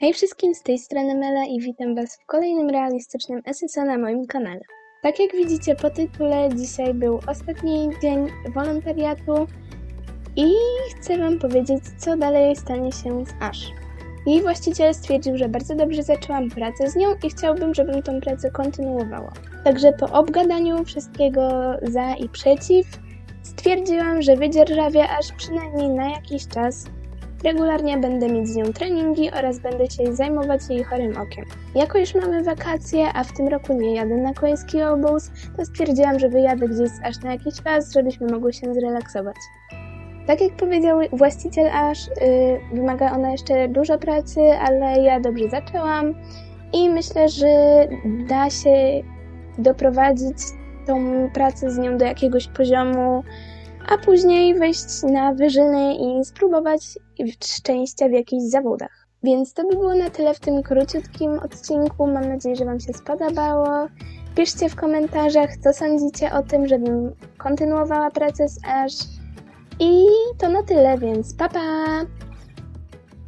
Hej wszystkim, z tej strony Mela i witam Was w kolejnym realistycznym SSO na moim kanale. Tak jak widzicie po tytule, dzisiaj był ostatni dzień wolontariatu i chcę Wam powiedzieć, co dalej stanie się z Ash. Jej właściciel stwierdził, że bardzo dobrze zaczęłam pracę z nią i chciałbym, żebym tą pracę kontynuowała. Także po obgadaniu wszystkiego za i przeciw, stwierdziłam, że wydzierżawię aż przynajmniej na jakiś czas Regularnie będę mieć z nią treningi oraz będę się zajmować jej chorym okiem. Jako już mamy wakacje, a w tym roku nie jadę na koński obóz, to stwierdziłam, że wyjadę gdzieś aż na jakiś czas, żebyśmy mogły się zrelaksować. Tak jak powiedział właściciel aż, yy, wymaga ona jeszcze dużo pracy, ale ja dobrze zaczęłam i myślę, że da się doprowadzić tą pracę z nią do jakiegoś poziomu, a później wejść na wyżyny i spróbować szczęścia w jakichś zawodach. Więc to by było na tyle w tym króciutkim odcinku. Mam nadzieję, że Wam się spodobało. Piszcie w komentarzach, co sądzicie o tym, żebym kontynuowała pracę z Ash. I to na tyle, więc pa pa!